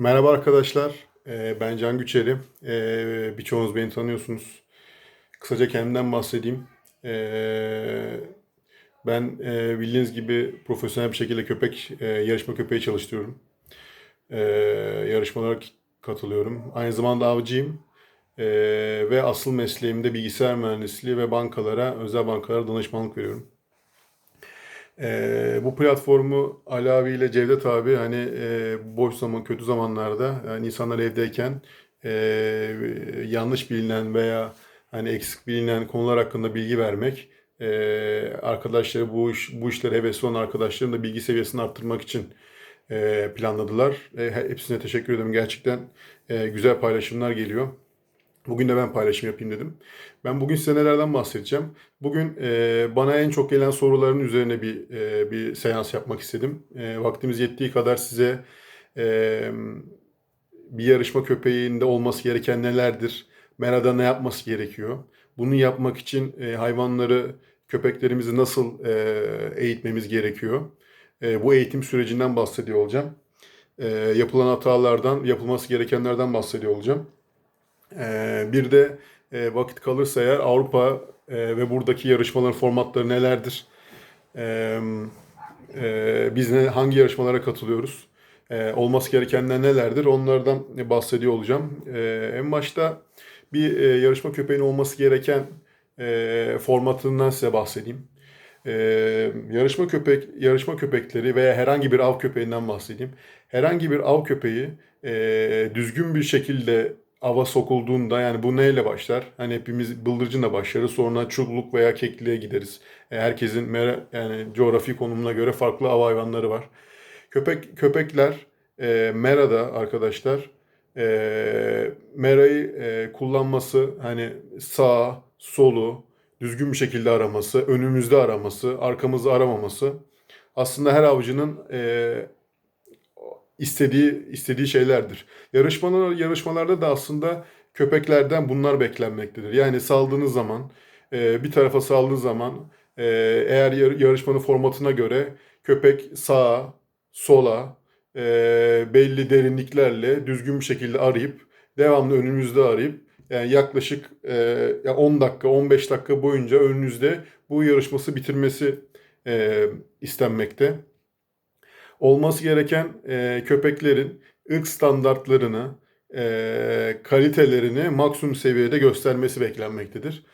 Merhaba arkadaşlar, Ee, ben Can Güçeri. Ee, Birçoğunuz beni tanıyorsunuz. Kısaca kendimden bahsedeyim. Ee, Ben e, bildiğiniz gibi profesyonel bir şekilde köpek, e, yarışma köpeği çalıştırıyorum. Yarışmalara katılıyorum. Aynı zamanda avcıyım. Ve asıl mesleğimde bilgisayar mühendisliği ve bankalara, özel bankalara danışmanlık veriyorum. Ee, bu platformu Ali abi ile Cevdet abi hani e, boş zaman kötü zamanlarda yani insanlar evdeyken e, yanlış bilinen veya hani eksik bilinen konular hakkında bilgi vermek e, arkadaşları bu iş, bu işlere hevesli olan arkadaşların da bilgi seviyesini arttırmak için e, planladılar. E, hepsine teşekkür ederim. Gerçekten e, güzel paylaşımlar geliyor. Bugün de ben paylaşım yapayım dedim. Ben bugün size nelerden bahsedeceğim. Bugün e, bana en çok gelen soruların üzerine bir e, bir seans yapmak istedim. E, vaktimiz yettiği kadar size e, bir yarışma köpeğinde olması gereken nelerdir? Merada ne yapması gerekiyor? Bunu yapmak için e, hayvanları, köpeklerimizi nasıl e, eğitmemiz gerekiyor? E, bu eğitim sürecinden bahsediyor olacağım. E, yapılan hatalardan, yapılması gerekenlerden bahsediyor olacağım. Ee, bir de e, vakit kalırsa eğer Avrupa e, ve buradaki yarışmaların formatları nelerdir? Ee, e, biz ne, hangi yarışmalara katılıyoruz? Ee, olması gerekenler nelerdir? Onlardan bahsediyor olacağım. En başta bir yarışma köpeğinin olması gereken formatından size bahsedeyim. Yarışma köpek, yarışma köpekleri veya herhangi bir av köpeğinden bahsedeyim. Herhangi bir av köpeği düzgün bir şekilde ava sokulduğunda yani bu neyle başlar? Hani hepimiz bıldırcınla başlarız. Sonra çulluk veya kekliğe gideriz. E, herkesin yani coğrafi konumuna göre farklı av hayvanları var. Köpek köpekler e, merada arkadaşlar e, merayı e, kullanması hani sağ, solu düzgün bir şekilde araması, önümüzde araması, arkamızda aramaması aslında her avcının e, istediği istediği şeylerdir. Yarışmalar yarışmalarda da aslında köpeklerden bunlar beklenmektedir. Yani saldığınız zaman e, bir tarafa saldığı zaman e, eğer yar- yarışmanın formatına göre köpek sağa, sola e, belli derinliklerle düzgün bir şekilde arayıp devamlı önünüzde arayıp yani yaklaşık e, ya 10 dakika 15 dakika boyunca önünüzde bu yarışması bitirmesi e, istenmekte olması gereken e, köpeklerin ırk standartlarını, e, kalitelerini maksimum seviyede göstermesi beklenmektedir.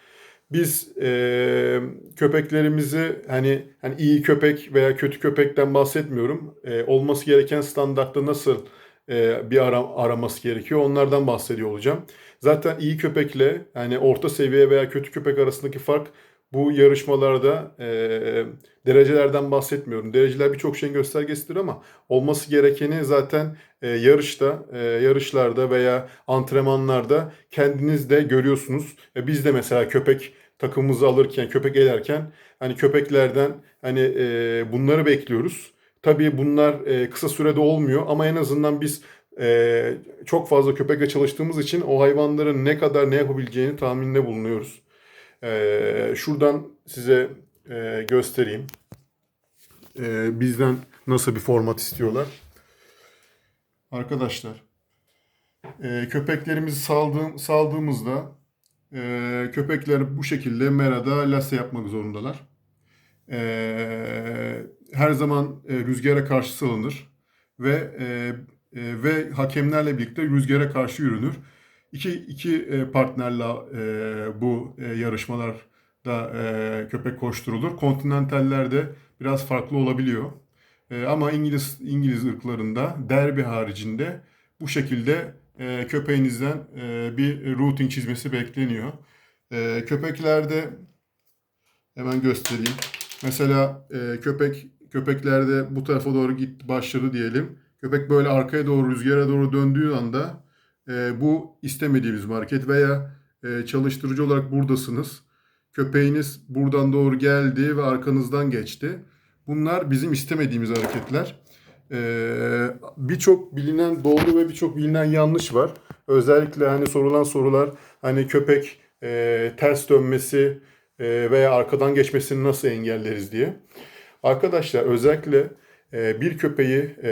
Biz e, köpeklerimizi hani hani iyi köpek veya kötü köpekten bahsetmiyorum. E, olması gereken standartta nasıl e, bir ara, araması gerekiyor onlardan bahsediyor olacağım. Zaten iyi köpekle yani orta seviye veya kötü köpek arasındaki fark bu yarışmalarda e, derecelerden bahsetmiyorum. Dereceler birçok şeyin göstergesidir ama olması gerekeni zaten e, yarışta, e, yarışlarda veya antrenmanlarda kendiniz de görüyorsunuz. E, biz de mesela köpek takımımızı alırken, köpek elerken hani köpeklerden hani e, bunları bekliyoruz. Tabii bunlar e, kısa sürede olmuyor ama en azından biz e, çok fazla köpekle çalıştığımız için o hayvanların ne kadar ne yapabileceğini tahminde bulunuyoruz. Ee, şuradan size e, göstereyim. Ee, bizden nasıl bir format istiyorlar. Arkadaşlar, e, köpeklerimizi saldığım, saldığımızda e, köpekler bu şekilde merada lase yapmak zorundalar. E, her zaman e, rüzgara karşı salınır ve e, e, ve hakemlerle birlikte rüzgara karşı yürünür. İki, iki e, partnerle e, bu e, yarışmalarda e, köpek koşturulur. Kontinentallerde biraz farklı olabiliyor. E, ama İngiliz İngiliz ırklarında derbi haricinde bu şekilde e, köpeğinizden e, bir routing çizmesi bekleniyor. E, köpeklerde hemen göstereyim. Mesela e, köpek köpeklerde bu tarafa doğru gitti başladı diyelim. Köpek böyle arkaya doğru rüzgara doğru döndüğü anda e, bu istemediğimiz bir hareket veya e, çalıştırıcı olarak buradasınız. Köpeğiniz buradan doğru geldi ve arkanızdan geçti. Bunlar bizim istemediğimiz hareketler. E, birçok bilinen doğru ve birçok bilinen yanlış var. Özellikle hani sorulan sorular hani köpek e, ters dönmesi e, veya arkadan geçmesini nasıl engelleriz diye. Arkadaşlar özellikle bir köpeği e,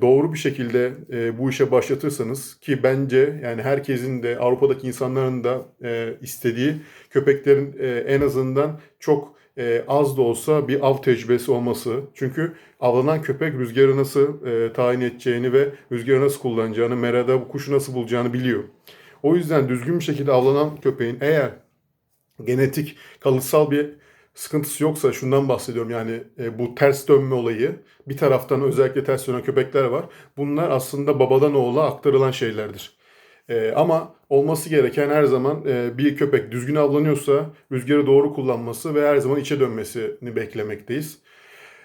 doğru bir şekilde e, bu işe başlatırsanız ki bence yani herkesin de Avrupa'daki insanların da e, istediği köpeklerin en azından çok az da olsa bir av tecrübesi olması. Çünkü avlanan köpek rüzgarı nasıl tayin edeceğini ve rüzgarı nasıl kullanacağını, merada bu kuşu nasıl bulacağını biliyor. O yüzden düzgün bir şekilde avlanan köpeğin eğer genetik, kalıtsal bir sıkıntısı yoksa şundan bahsediyorum yani e, bu ters dönme olayı bir taraftan özellikle ters dönen köpekler var. Bunlar aslında babadan oğula aktarılan şeylerdir. E, ama olması gereken her zaman e, bir köpek düzgün avlanıyorsa rüzgarı doğru kullanması ve her zaman içe dönmesini beklemekteyiz.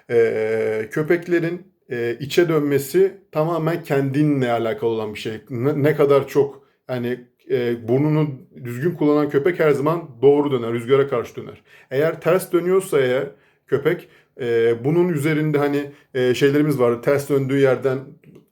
E, köpeklerin e, içe dönmesi tamamen kendinle alakalı olan bir şey. Ne, ne kadar çok yani e, burnunu düzgün kullanan köpek her zaman doğru döner, rüzgara karşı döner. Eğer ters dönüyorsa eğer köpek e, bunun üzerinde hani e, şeylerimiz var. Ters döndüğü yerden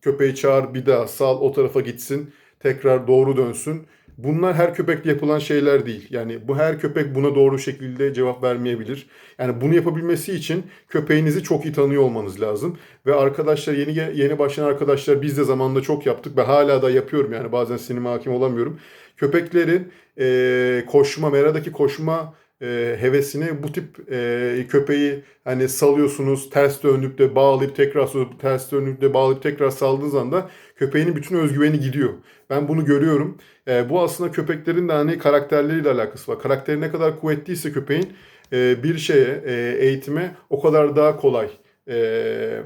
köpeği çağır bir daha sal o tarafa gitsin tekrar doğru dönsün. Bunlar her köpekle yapılan şeyler değil. Yani bu her köpek buna doğru şekilde cevap vermeyebilir. Yani bunu yapabilmesi için köpeğinizi çok iyi tanıyor olmanız lazım. Ve arkadaşlar yeni yeni başlayan arkadaşlar biz de zamanında çok yaptık ve hala da yapıyorum yani bazen sinema hakim olamıyorum. Köpeklerin e, koşma, meradaki koşma e, hevesini bu tip e, köpeği hani salıyorsunuz ters döndükte bağlayıp tekrar ters döndükte bağlayıp tekrar saldığınız anda köpeğinin bütün özgüveni gidiyor. Ben bunu görüyorum. E, bu aslında köpeklerin de hani karakterleriyle alakası var. Karakteri ne kadar kuvvetliyse köpeğin e, bir şeye e, eğitime o kadar daha kolay e,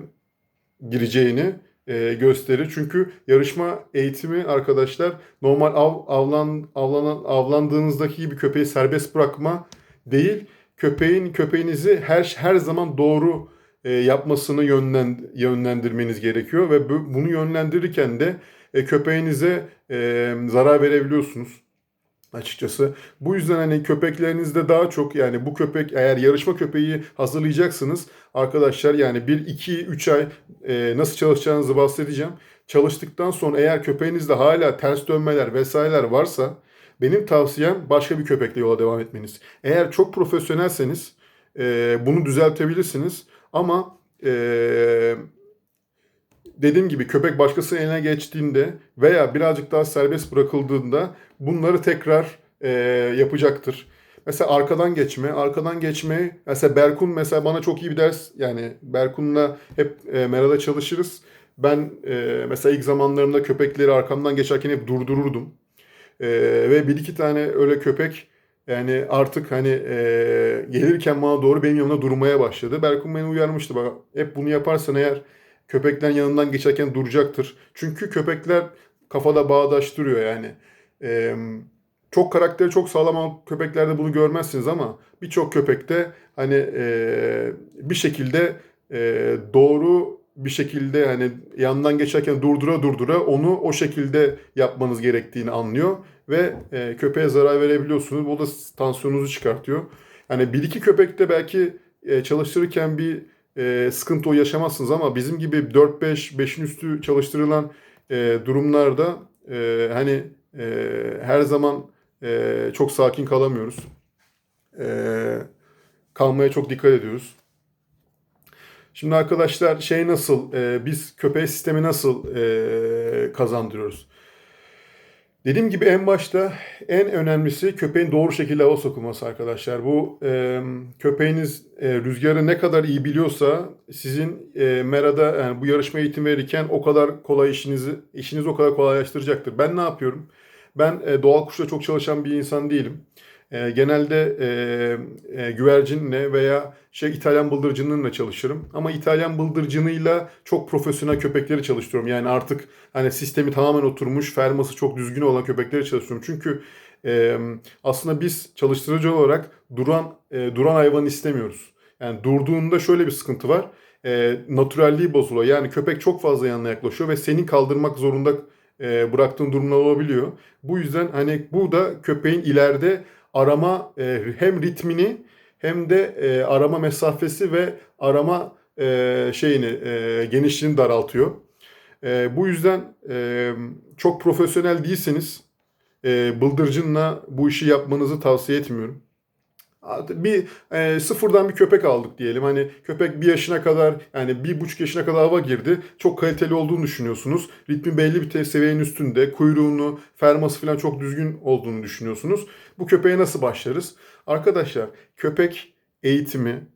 gireceğini e, gösterir. Çünkü yarışma eğitimi arkadaşlar normal av, avlan, avlanan, avlandığınızdaki gibi köpeği serbest bırakma değil. Köpeğin köpeğinizi her her zaman doğru e, yapmasını yönlen, yönlendirmeniz gerekiyor ve bu, bunu yönlendirirken de e, köpeğinize e, zarar verebiliyorsunuz açıkçası. Bu yüzden hani köpeklerinizde daha çok yani bu köpek eğer yarışma köpeği hazırlayacaksınız arkadaşlar yani 1 2 3 ay e, nasıl çalışacağınızı bahsedeceğim. Çalıştıktan sonra eğer köpeğinizde hala ters dönmeler vesaireler varsa benim tavsiyem başka bir köpekle yola devam etmeniz. Eğer çok profesyonelseniz e, bunu düzeltebilirsiniz ama e, dediğim gibi köpek başkasının eline geçtiğinde veya birazcık daha serbest bırakıldığında bunları tekrar e, yapacaktır. Mesela arkadan geçme, arkadan geçme. Mesela Berkun mesela bana çok iyi bir ders. Yani Berkun'la hep e, Mera'da çalışırız. Ben e, mesela ilk zamanlarımda köpekleri arkamdan geçerken hep durdururdum. E, ve bir iki tane öyle köpek yani artık hani e, gelirken bana doğru benim yanımda durmaya başladı. Berkun beni uyarmıştı. Bak hep bunu yaparsan eğer köpeklerin yanından geçerken duracaktır. Çünkü köpekler kafada bağdaştırıyor yani. Ee, çok karakteri çok sağlam olan köpeklerde bunu görmezsiniz ama birçok köpekte hani e, bir şekilde e, doğru bir şekilde hani yandan geçerken durdura durdura onu o şekilde yapmanız gerektiğini anlıyor ve e, köpeğe zarar verebiliyorsunuz. Bu da tansiyonunuzu çıkartıyor. Yani bir iki köpekte belki e, çalıştırırken bir e, sıkıntı o yaşamazsınız ama bizim gibi 4-5, 5'in üstü çalıştırılan e, durumlarda e, hani e, her zaman e, çok sakin kalamıyoruz. E, kalmaya çok dikkat ediyoruz. Şimdi arkadaşlar şey nasıl, e, biz köpeğe sistemi nasıl e, kazandırıyoruz? Dediğim gibi en başta en önemlisi köpeğin doğru şekilde hava sokulması arkadaşlar. Bu e, köpeğiniz e, rüzgarı ne kadar iyi biliyorsa sizin e, merada yani bu yarışma eğitim verirken o kadar kolay işinizi işiniz o kadar kolaylaştıracaktır. Ben ne yapıyorum? Ben e, doğal kuşla çok çalışan bir insan değilim. E, genelde e, e, güvercinle veya şey İtalyan bıldırcınlarla çalışırım. Ama İtalyan bıldırcınıyla çok profesyonel köpekleri çalıştırıyorum. Yani artık hani sistemi tamamen oturmuş, ferması çok düzgün olan köpekleri çalıştırıyorum. Çünkü e, aslında biz çalıştırıcı olarak duran e, duran hayvan istemiyoruz. Yani durduğunda şöyle bir sıkıntı var. E, naturalliği bozuluyor. Yani köpek çok fazla yanına yaklaşıyor ve seni kaldırmak zorunda e, bıraktığın durumlar olabiliyor. Bu yüzden hani bu da köpeğin ileride arama e, hem ritmini hem de e, arama mesafesi ve arama e, şeyini e, genişliğini daraltıyor. E, bu yüzden e, çok profesyonel değilseniz e, bıldırcınla bu işi yapmanızı tavsiye etmiyorum. Bir e, sıfırdan bir köpek aldık diyelim. Hani köpek bir yaşına kadar yani bir buçuk yaşına kadar hava girdi. Çok kaliteli olduğunu düşünüyorsunuz. Ritmi belli bir seviyenin üstünde. Kuyruğunu, ferması falan çok düzgün olduğunu düşünüyorsunuz. Bu köpeğe nasıl başlarız? Arkadaşlar köpek eğitimi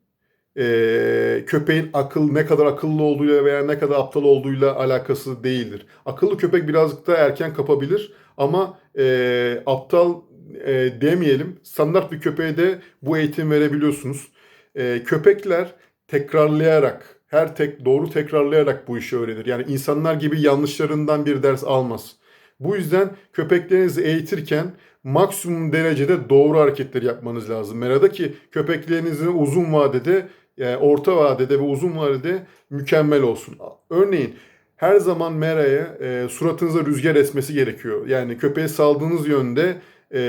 e, köpeğin akıl ne kadar akıllı olduğuyla veya ne kadar aptal olduğuyla alakası değildir. Akıllı köpek birazcık da erken kapabilir ama e, aptal e, demeyelim. Standart bir köpeğe de bu eğitim verebiliyorsunuz. E, köpekler tekrarlayarak, her tek doğru tekrarlayarak bu işi öğrenir. Yani insanlar gibi yanlışlarından bir ders almaz. Bu yüzden köpeklerinizi eğitirken maksimum derecede doğru hareketleri yapmanız lazım. Merada ki köpeklerinizin uzun vadede, yani orta vadede ve uzun vadede mükemmel olsun. Örneğin her zaman meraya e, suratınıza rüzgar esmesi gerekiyor. Yani köpeğe saldığınız yönde e,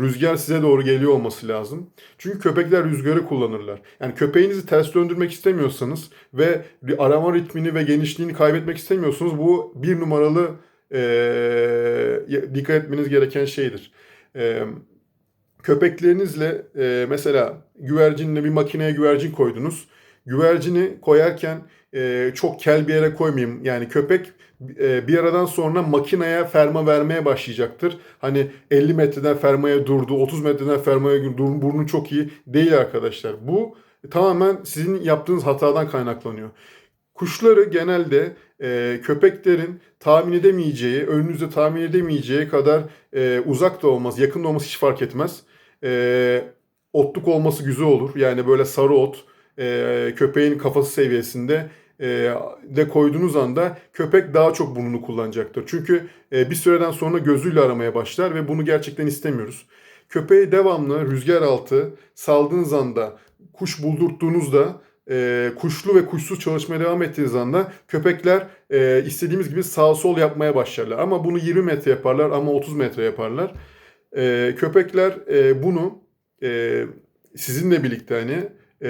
rüzgar size doğru geliyor olması lazım. Çünkü köpekler rüzgarı kullanırlar. Yani köpeğinizi ters döndürmek istemiyorsanız ve arama ritmini ve genişliğini kaybetmek istemiyorsanız bu bir numaralı e, dikkat etmeniz gereken şeydir. E, köpeklerinizle e, mesela güvercinle bir makineye güvercin koydunuz. Güvercini koyarken e, çok kel bir yere koymayayım. Yani köpek e, bir aradan sonra makineye ferma vermeye başlayacaktır. Hani 50 metreden fermaya durdu, 30 metreden fermaya durdu, burnu çok iyi değil arkadaşlar. Bu tamamen sizin yaptığınız hatadan kaynaklanıyor. Kuşları genelde e, köpeklerin tahmin edemeyeceği, önünüzde tahmin edemeyeceği kadar e, uzak da olmaz, yakın da olması hiç fark etmez. E, otluk olması güzel olur. Yani böyle sarı ot, e, köpeğin kafası seviyesinde e, de koyduğunuz anda köpek daha çok burnunu kullanacaktır. Çünkü e, bir süreden sonra gözüyle aramaya başlar ve bunu gerçekten istemiyoruz. Köpeği devamlı rüzgar altı saldığınız anda, kuş buldurttuğunuzda e, kuşlu ve kuşsuz çalışmaya devam ettiğiniz anda köpekler e, istediğimiz gibi sağ sol yapmaya başlarlar. Ama bunu 20 metre yaparlar ama 30 metre yaparlar. E, köpekler e, bunu e, sizinle birlikte hani e,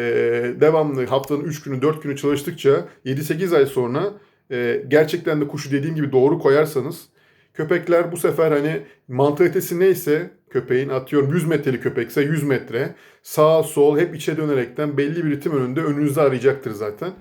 devamlı haftanın 3 günü 4 günü çalıştıkça 7-8 ay sonra e, gerçekten de kuşu dediğim gibi doğru koyarsanız köpekler bu sefer hani mantalitesi neyse köpeğin atıyorum 100 metreli köpekse 100 metre sağ sol hep içe dönerekten belli bir ritim önünde önünüzde arayacaktır zaten.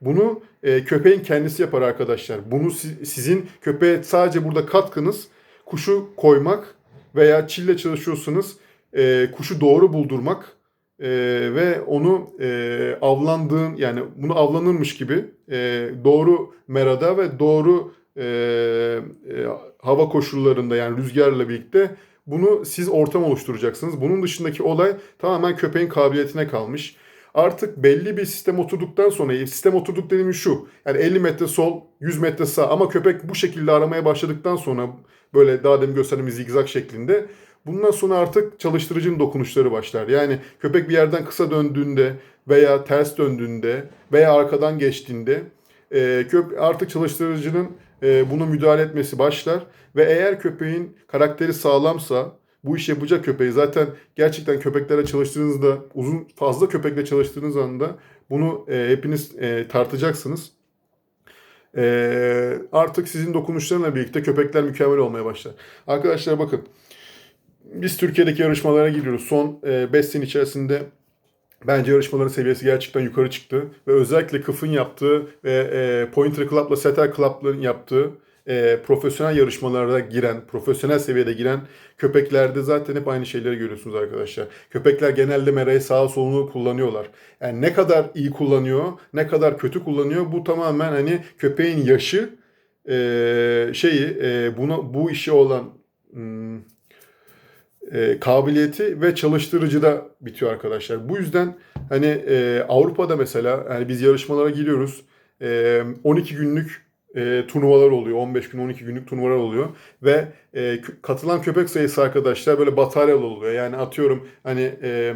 Bunu e, köpeğin kendisi yapar arkadaşlar. Bunu si, sizin köpeğe sadece burada katkınız kuşu koymak veya çille çalışıyorsunuz e, kuşu doğru buldurmak e, ve onu e, avlandığın yani bunu avlanırmış gibi e, doğru merada ve doğru e, e, hava koşullarında yani rüzgarla birlikte bunu siz ortam oluşturacaksınız. Bunun dışındaki olay tamamen köpeğin kabiliyetine kalmış. Artık belli bir sistem oturduktan sonra, sistem oturduk dediğim şu. Yani 50 metre sol, 100 metre sağ ama köpek bu şekilde aramaya başladıktan sonra böyle daha demin gösterdiğimiz zigzag şeklinde Bundan sonra artık çalıştırıcının dokunuşları başlar. Yani köpek bir yerden kısa döndüğünde veya ters döndüğünde veya arkadan geçtiğinde e, köp artık çalıştırıcının e, buna müdahale etmesi başlar. Ve eğer köpeğin karakteri sağlamsa bu iş yapacak köpeği zaten gerçekten köpeklere çalıştığınızda uzun fazla köpekle çalıştığınız anda bunu e, hepiniz e, tartacaksınız. E, artık sizin dokunuşlarla birlikte köpekler mükemmel olmaya başlar. Arkadaşlar bakın biz Türkiye'deki yarışmalara giriyoruz. Son 5 e, sene içerisinde bence yarışmaların seviyesi gerçekten yukarı çıktı. Ve özellikle Kıf'ın yaptığı ve e, Pointer Club'la Setter Club'ların yaptığı e, profesyonel yarışmalara giren, profesyonel seviyede giren köpeklerde zaten hep aynı şeyleri görüyorsunuz arkadaşlar. Köpekler genelde merayı sağa solunu kullanıyorlar. Yani ne kadar iyi kullanıyor, ne kadar kötü kullanıyor bu tamamen hani köpeğin yaşı e, şeyi e, buna bu işi olan hmm, e, kabiliyeti ve çalıştırıcıda bitiyor arkadaşlar. Bu yüzden hani e, Avrupa'da mesela yani biz yarışmalara giriyoruz. E, 12 günlük e, turnuvalar oluyor. 15 gün 12 günlük turnuvalar oluyor ve e, katılan köpek sayısı arkadaşlar böyle bataryalı oluyor. Yani atıyorum hani e,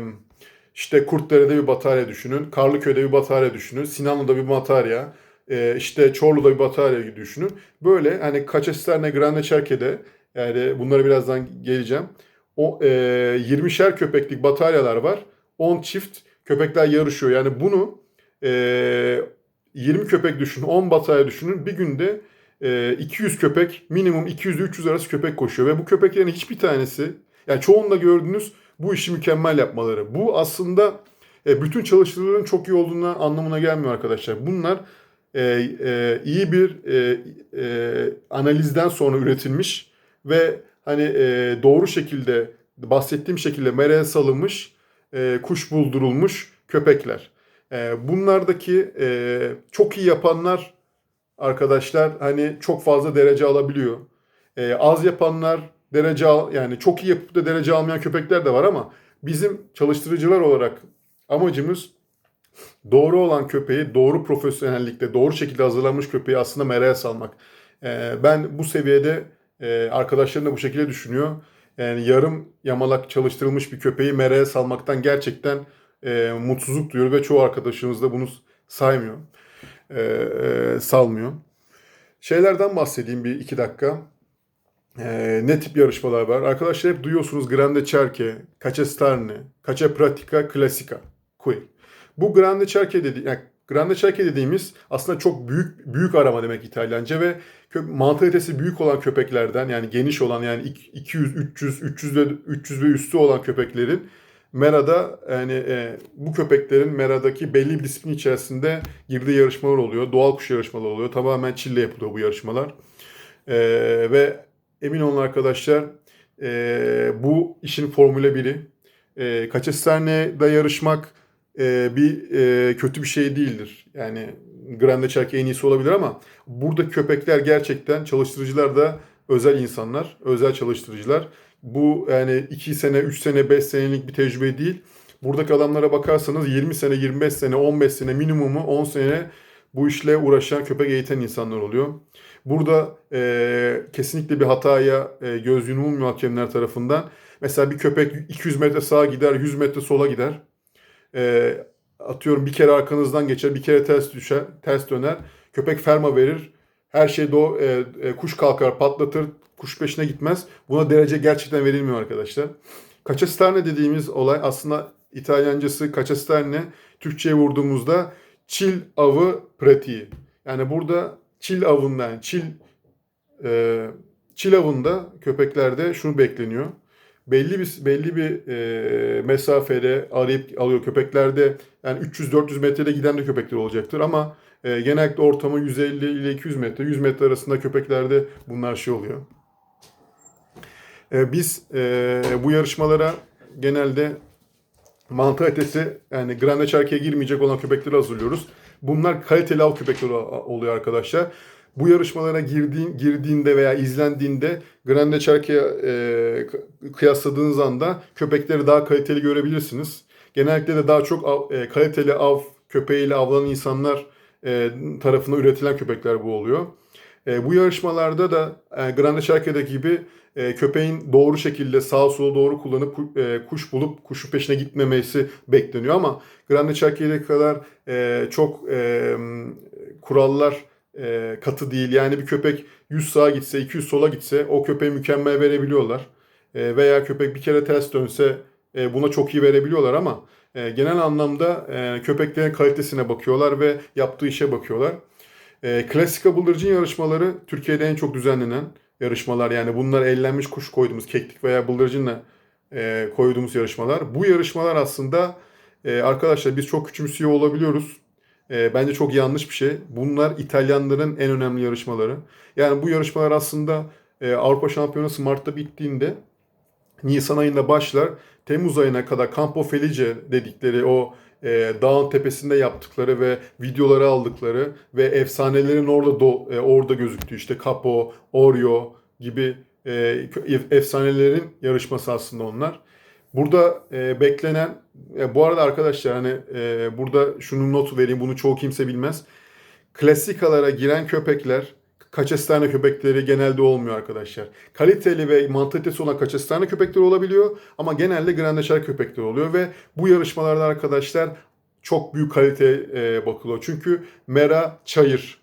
işte Kurtdere'de bir batarya düşünün. Karlıköy'de bir batarya düşünün. Sinanlı'da bir batarya. E, işte Çorlu'da bir batarya düşünün. Böyle hani Kaçesler'ne Grande Çerke'de yani bunları birazdan geleceğim o e, 20'şer köpeklik bataryalar var. 10 çift köpekler yarışıyor. Yani bunu e, 20 köpek düşünün, 10 batarya düşünün. Bir günde e, 200 köpek, minimum 200-300 arası köpek koşuyor. Ve bu köpeklerin hiçbir tanesi, yani çoğunda gördüğünüz bu işi mükemmel yapmaları. Bu aslında e, bütün çalıştırıcıların çok iyi olduğuna anlamına gelmiyor arkadaşlar. Bunlar e, e, iyi bir e, e, analizden sonra üretilmiş ve hani e, doğru şekilde bahsettiğim şekilde meraya salınmış, e, kuş buldurulmuş köpekler. E, bunlardaki e, çok iyi yapanlar arkadaşlar hani çok fazla derece alabiliyor. E, az yapanlar derece al, yani çok iyi yapıp da derece almayan köpekler de var ama bizim çalıştırıcılar olarak amacımız doğru olan köpeği doğru profesyonellikte doğru şekilde hazırlanmış köpeği aslında meraya salmak. E, ben bu seviyede e, arkadaşlarım da bu şekilde düşünüyor. Yani yarım yamalak çalıştırılmış bir köpeği meraya salmaktan gerçekten e, mutsuzluk duyuyor ve çoğu arkadaşımız da bunu saymıyor. E, e, salmıyor. Şeylerden bahsedeyim bir iki dakika. E, ne tip yarışmalar var? Arkadaşlar hep duyuyorsunuz Grande Cerche, Cace Starne, Cace Pratica, Classica, Quail. Bu Grande Cerche dedi, yani Grande Cerche dediğimiz aslında çok büyük büyük arama demek İtalyanca ve mantalitesi büyük olan köpeklerden yani geniş olan yani 200, 300, 300 ve 300 ve üstü olan köpeklerin Mera'da yani e, bu köpeklerin Mera'daki belli bir disiplin içerisinde girdiği yarışmalar oluyor. Doğal kuş yarışmaları oluyor. Tamamen Çin'le yapılıyor bu yarışmalar. E, ve emin olun arkadaşlar e, bu işin Formula 1'i. E, Kaçesterne'de yarışmak e, bir e, kötü bir şey değildir. Yani Grande Cerche en iyisi olabilir ama burada köpekler gerçekten çalıştırıcılar da özel insanlar, özel çalıştırıcılar. Bu yani 2 sene, 3 sene, 5 senelik bir tecrübe değil. Buradaki adamlara bakarsanız 20 sene, 25 sene, 15 sene minimumu 10 sene bu işle uğraşan, köpek eğiten insanlar oluyor. Burada e, kesinlikle bir hataya e, göz yumulmuyor hakemler tarafından. Mesela bir köpek 200 metre sağa gider, 100 metre sola gider. E, atıyorum bir kere arkanızdan geçer, bir kere ters düşer, ters döner. Köpek ferma verir. Her şey do e, e, kuş kalkar, patlatır, kuş peşine gitmez. Buna derece gerçekten verilmiyor arkadaşlar. Kaçasterne dediğimiz olay aslında İtalyancası kaçasterne Türkçe'ye vurduğumuzda çil avı pratiği. Yani burada çil avından, çil e, çil avında köpeklerde şunu bekleniyor. Belli bir belli bir e, mesafede arayıp alıyor köpeklerde yani 300-400 metrede giden de köpekler olacaktır ama e, genellikle ortamı 150 ile 200 metre, 100 metre arasında köpeklerde bunlar şey oluyor. E, biz e, bu yarışmalara genelde mantı etesi yani Grande Cerche'ye girmeyecek olan köpekleri hazırlıyoruz. Bunlar kaliteli av köpekleri oluyor arkadaşlar. Bu yarışmalara girdiğin, girdiğinde veya izlendiğinde Grande Cerche'ye e, kıyasladığınız anda köpekleri daha kaliteli görebilirsiniz. Genellikle de daha çok av, e, kaliteli av köpeğiyle avlanan insanlar e, tarafından üretilen köpekler bu oluyor. E, bu yarışmalarda da e, Grande Cerche'deki gibi e, köpeğin doğru şekilde sağa sola doğru kullanıp e, kuş bulup kuşun peşine gitmemesi bekleniyor ama Grande Cerche'ye kadar e, çok e, kurallar e, katı değil. Yani bir köpek 100 sağa gitse 200 sola gitse o köpeği mükemmel verebiliyorlar. E, veya köpek bir kere ters dönse e, buna çok iyi verebiliyorlar ama e, genel anlamda e, köpeklerin kalitesine bakıyorlar ve yaptığı işe bakıyorlar. E, Klasika bıldırcın yarışmaları Türkiye'de en çok düzenlenen yarışmalar. Yani bunlar ellenmiş kuş koyduğumuz keklik veya bıldırcınla e, koyduğumuz yarışmalar. Bu yarışmalar aslında e, arkadaşlar biz çok küçümsüyor olabiliyoruz. E, bence çok yanlış bir şey. Bunlar İtalyanların en önemli yarışmaları. Yani bu yarışmalar aslında e, Avrupa Şampiyonası Mart'ta bittiğinde Nisan ayında başlar. Temmuz ayına kadar Campo Felice dedikleri o e, dağın tepesinde yaptıkları ve videoları aldıkları ve efsanelerin orada do, e, orada gözüktüğü işte Capo, Oreo gibi e, efsanelerin yarışması aslında onlar. Burada e, beklenen, e, bu arada arkadaşlar hani e, burada şunu not vereyim, bunu çoğu kimse bilmez. Klasikalara giren köpekler, kaçestane köpekleri genelde olmuyor arkadaşlar. Kaliteli ve mantalitesi olan kaçestane köpekler olabiliyor ama genelde grandeşer köpekler oluyor ve bu yarışmalarda arkadaşlar çok büyük kalite e, bakılıyor. Çünkü mera çayır,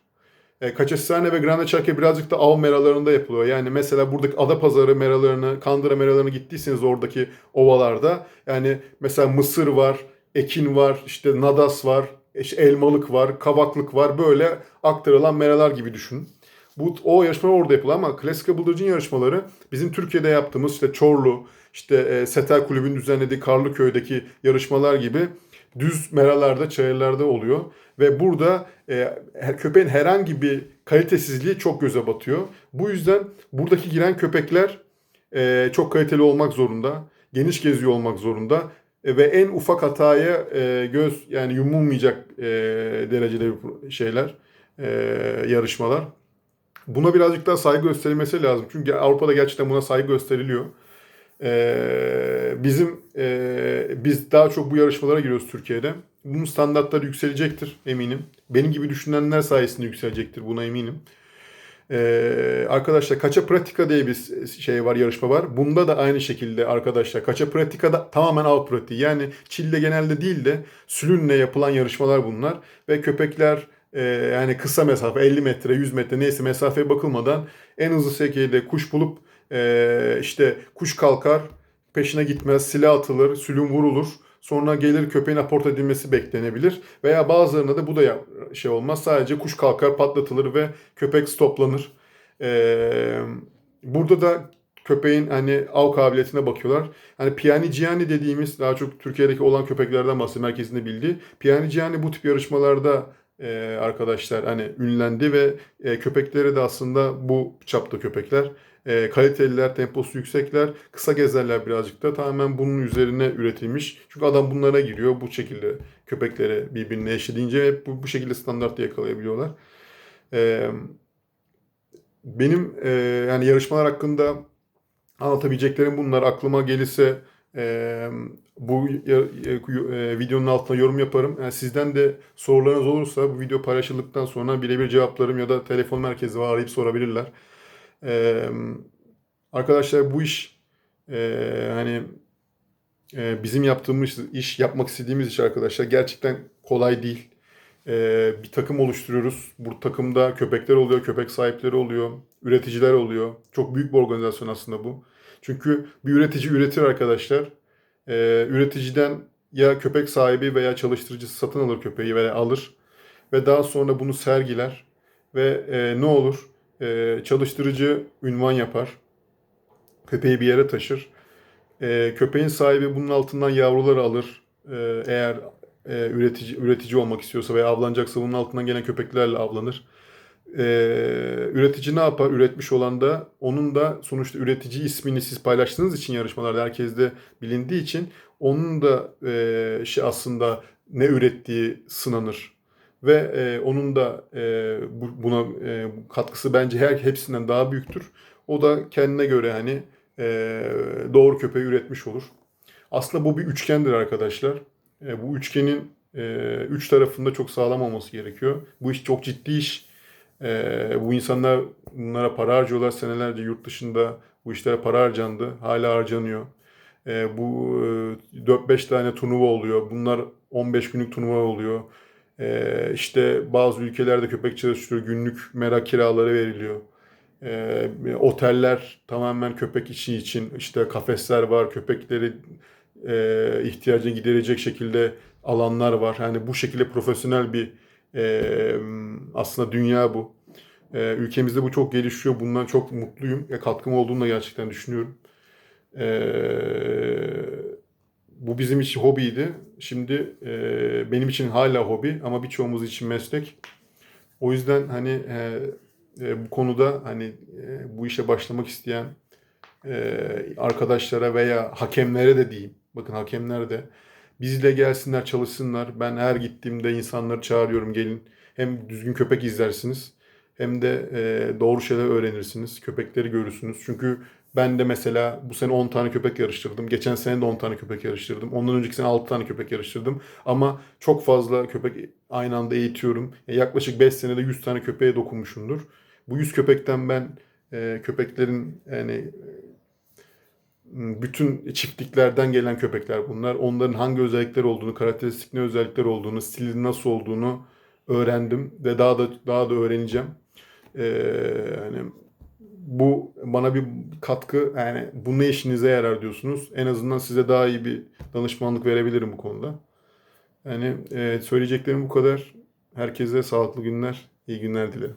e, Kaçestane ve Grande Çarkı birazcık da av meralarında yapılıyor. Yani mesela buradaki Adapazarı meralarını, Kandıra meralarını gittiyseniz oradaki ovalarda yani mesela mısır var, ekin var, işte nadas var, işte elmalık var, kavaklık var. Böyle aktarılan meralar gibi düşünün. Bu o yarışmalar orada yapılıyor ama klasik bıldırcın yarışmaları bizim Türkiye'de yaptığımız işte Çorlu, işte e, Setel Kulübü'nün düzenlediği Karlıköy'deki yarışmalar gibi düz meralarda, çayırlarda oluyor. Ve burada e, köpeğin herhangi bir kalitesizliği çok göze batıyor. Bu yüzden buradaki giren köpekler e, çok kaliteli olmak zorunda. Geniş geziyor olmak zorunda. E, ve en ufak hataya e, göz yani yumulmayacak e, derecede şeyler, e, yarışmalar. Buna birazcık daha saygı gösterilmesi lazım. Çünkü Avrupa'da gerçekten buna saygı gösteriliyor. Ee, bizim e, biz daha çok bu yarışmalara giriyoruz Türkiye'de. Bunun standartları yükselecektir eminim. Benim gibi düşünenler sayesinde yükselecektir buna eminim. Ee, arkadaşlar Kaça Pratika diye bir şey var, yarışma var. Bunda da aynı şekilde arkadaşlar Kaça Pratika'da tamamen av pratiği. Yani çille genelde değil de sülünle yapılan yarışmalar bunlar. Ve köpekler e, yani kısa mesafe 50 metre 100 metre neyse mesafeye bakılmadan en hızlı şekilde kuş bulup e, işte kuş kalkar peşine gitmez silah atılır sülün vurulur. Sonra gelir köpeğin aport edilmesi beklenebilir. Veya bazılarında da bu da şey olmaz. Sadece kuş kalkar patlatılır ve köpek stoplanır. Ee, burada da köpeğin hani av kabiliyetine bakıyorlar. Hani Piani Gianni dediğimiz daha çok Türkiye'deki olan köpeklerden bahsediyorum. Herkesin de bildiği. Piani Gianni bu tip yarışmalarda e, arkadaşlar hani ünlendi ve e, köpekleri de aslında bu çapta köpekler. E, kaliteliler, temposu yüksekler, kısa gezerler birazcık da tamamen bunun üzerine üretilmiş. Çünkü adam bunlara giriyor bu şekilde köpekleri birbirine eşleyince hep bu, bu şekilde standartta yakalayabiliyorlar. E, benim e, yani yarışmalar hakkında anlatabileceklerim bunlar. Aklıma gelirse e, bu ya- e, videonun altına yorum yaparım. Yani sizden de sorularınız olursa bu video paylaşıldıktan sonra birebir cevaplarım ya da telefon merkezi var arayıp sorabilirler. E, arkadaşlar bu iş e, hani e, bizim yaptığımız iş, yapmak istediğimiz iş arkadaşlar gerçekten kolay değil. E, bir takım oluşturuyoruz. Bu takımda köpekler oluyor, köpek sahipleri oluyor, üreticiler oluyor. Çok büyük bir organizasyon aslında bu. Çünkü bir üretici üretir arkadaşlar. E, üreticiden ya köpek sahibi veya çalıştırıcısı satın alır köpeği veya alır. Ve daha sonra bunu sergiler. Ve e, ne olur? E, çalıştırıcı ünvan yapar. Köpeği bir yere taşır. E, köpeğin sahibi bunun altından yavruları alır. E, eğer e, üretici üretici olmak istiyorsa veya avlanacaksa bunun altından gelen köpeklerle avlanır. E, üretici ne yapar? Üretmiş olan da onun da sonuçta üretici ismini siz paylaştığınız için yarışmalarda herkes de bilindiği için onun da e, şey aslında ne ürettiği sınanır. Ve e, onun da e, bu- buna e, katkısı bence her hepsinden daha büyüktür. O da kendine göre hani e, doğru köpeği üretmiş olur. Aslında bu bir üçgendir arkadaşlar. E, bu üçgenin e, üç tarafında çok sağlam olması gerekiyor. Bu iş çok ciddi iş. E, bu insanlar bunlara para harcıyorlar. Senelerce yurt dışında bu işlere para harcandı. Hala harcanıyor. E, bu e, 4-5 tane turnuva oluyor. Bunlar 15 günlük turnuva oluyor. E, işte bazı ülkelerde köpek çalıştırıyor. Günlük mera kiraları veriliyor. E, oteller tamamen köpek işi için işte kafesler var. Köpekleri e, ihtiyacını giderecek şekilde alanlar var. Yani bu şekilde profesyonel bir e, aslında dünya bu. E, ülkemizde bu çok gelişiyor. Bundan çok mutluyum. Ya katkım olduğunu da gerçekten düşünüyorum. E, bu bizim için hobiydi. Şimdi e, benim için hala hobi ama birçoğumuz için meslek. O yüzden hani e, e, bu konuda hani e, bu işe başlamak isteyen e, arkadaşlara veya hakemlere de diyeyim. Bakın hakemler de bizle gelsinler çalışsınlar. Ben her gittiğimde insanları çağırıyorum gelin. Hem düzgün köpek izlersiniz hem de e, doğru şeyler öğrenirsiniz. Köpekleri görürsünüz. Çünkü ben de mesela bu sene 10 tane köpek yarıştırdım. Geçen sene de 10 tane köpek yarıştırdım. Ondan önceki sene 6 tane köpek yarıştırdım. Ama çok fazla köpek aynı anda eğitiyorum. E, Yaklaşık 5 senede 100 tane köpeğe dokunmuşumdur. Bu 100 köpekten ben e, köpeklerin yani bütün çiftliklerden gelen köpekler bunlar. Onların hangi özellikler olduğunu, karakteristik ne özellikler olduğunu, stili nasıl olduğunu öğrendim ve daha da daha da öğreneceğim. Ee, yani bu bana bir katkı yani bu ne işinize yarar diyorsunuz. En azından size daha iyi bir danışmanlık verebilirim bu konuda. Yani e, söyleyeceklerim bu kadar. Herkese sağlıklı günler, iyi günler dilerim.